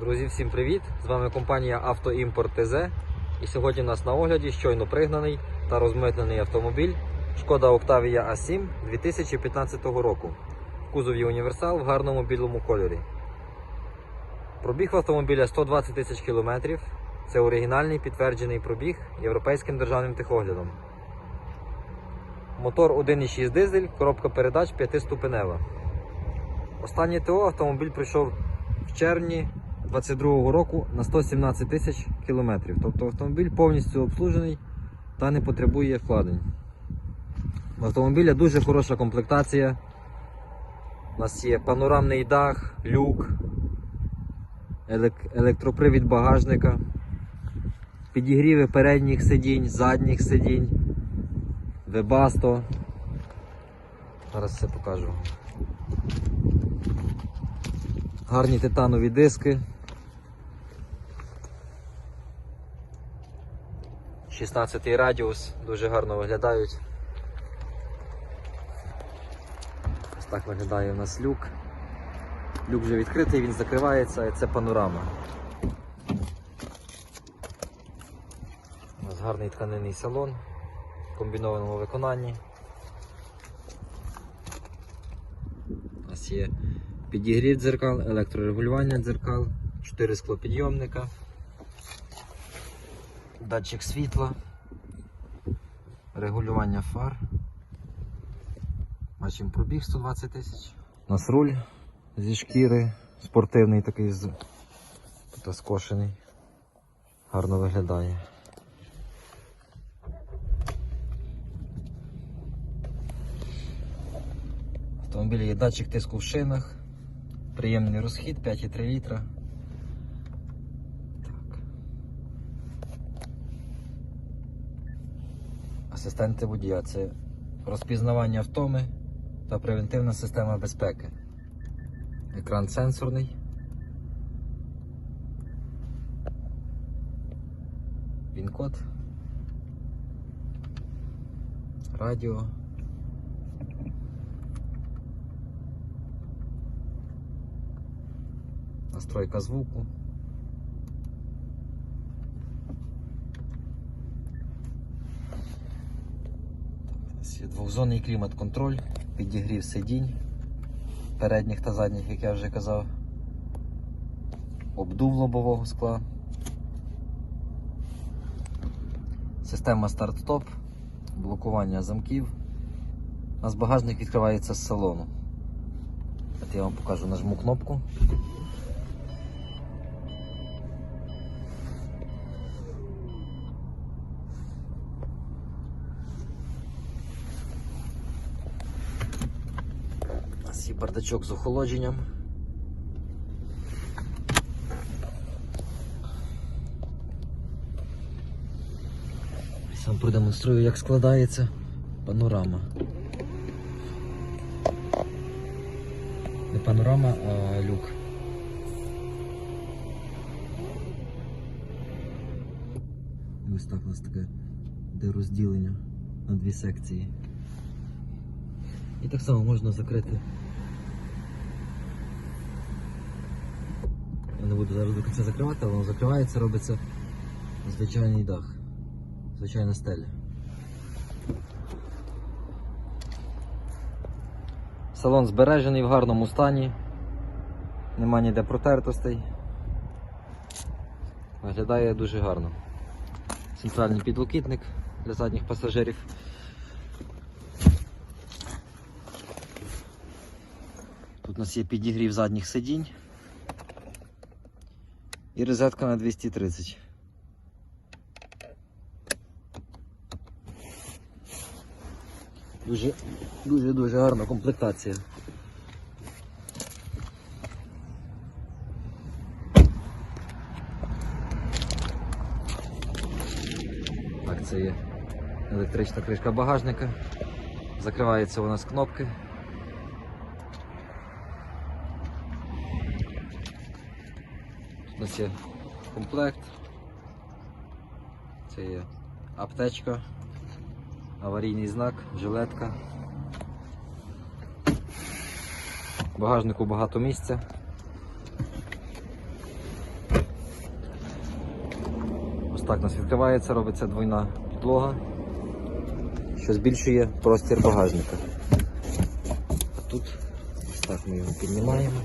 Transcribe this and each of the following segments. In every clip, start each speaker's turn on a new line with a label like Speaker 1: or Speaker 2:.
Speaker 1: Друзі, всім привіт! З вами компанія Автоімпорт ТЗ. І сьогодні у нас на огляді щойно пригнаний та розмитнений автомобіль Шкода Octavia A7 2015 року. В кузові універсал в гарному білому кольорі. Пробіг автомобіля 120 тисяч кілометрів. Це оригінальний підтверджений пробіг європейським державним техоглядом. Мотор 1,6 дизель, коробка передач 5-ступенева. Останнє ТО автомобіль пройшов в червні 2022 року на 117 тисяч кілометрів. Тобто автомобіль повністю обслужений та не потребує вкладень. В автомобіля дуже хороша комплектація. У нас є панорамний дах, люк, електропривід багажника, підігріви передніх сидінь, задніх сидінь, вебасто. Зараз все покажу. Гарні титанові диски. 16 радіус, дуже гарно виглядають. Ось так виглядає у нас люк. Люк вже відкритий, він закривається, і це панорама. У нас гарний тканинний салон в комбінованому виконанні. У нас є підігрів дзеркал, електрорегулювання дзеркал, 4 склопідйомника, датчик світла, регулювання фар. Бачимо пробіг 120 тисяч. У нас руль зі шкіри, спортивний такий тут скошений. Гарно виглядає. Автомобілі є датчик тиску в шинах, приємний розхід 5,3 літра. Асистенти водія це розпізнавання втоми та превентивна система безпеки. Екран сенсорний. Він-код. Радіо. Настройка звуку. Нас Двохзонний клімат-контроль, підігрів сидінь передніх та задніх, як я вже казав. Обдув лобового скла. Система старт-стоп, блокування замків. У нас багажник відкривається з салону. От я вам покажу, нажму кнопку. Є бардачок з охолодженням. Сам продемонструю, як складається панорама. Не панорама, а люк. І Ось так у нас таке де розділення на дві секції. І так само можна закрити. Не буду зараз до кінця закривати, але воно закривається, робиться звичайний дах, звичайна стеля. Салон збережений в гарному стані, нема ніде протертостей. Виглядає дуже гарно. Центральний підлокітник для задніх пасажирів. Тут у нас є підігрів задніх сидінь і розетка на 230. Дуже дуже дуже гарна комплектація. Так, це є електрична кришка багажника. Закривається вона з кнопки. У нас є комплект. Це є аптечка, аварійний знак, жилетка. Багажнику багато місця. Ось так у нас відкривається, робиться двойна підлога, що збільшує простір багажника. А тут ось так ми його піднімаємо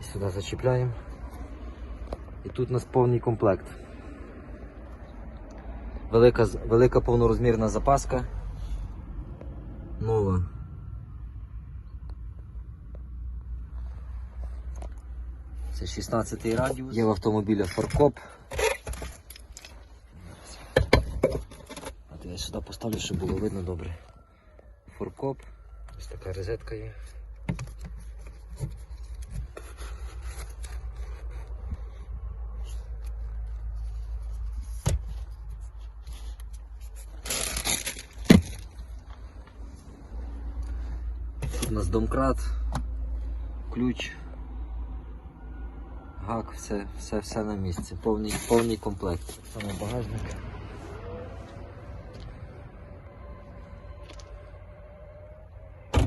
Speaker 1: і сюди зачіпляємо. І тут у нас повний комплект. Велика, велика повнорозмірна запаска. Нова. Це 16 радіус. Є в автомобіля фаркоп. А я сюди поставлю, щоб було видно добре. Форкоп. Ось така розетка є. Тут у нас домкрат, ключ, гак, все, все, все на місці. Повний, повний комплект. Само багажник.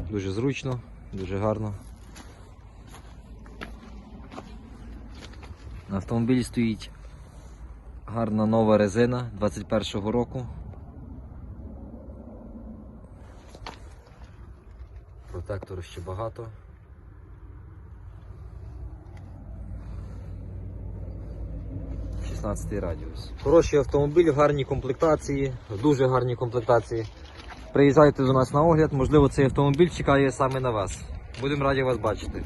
Speaker 1: Дуже зручно, дуже гарно. На автомобілі стоїть гарна нова резина 21-го року. Протектору ще багато. – 16 радіус. Хороший автомобіль, гарні комплектації, дуже гарні комплектації. Приїжджайте до нас на огляд, можливо, цей автомобіль чекає саме на вас. Будемо раді вас бачити.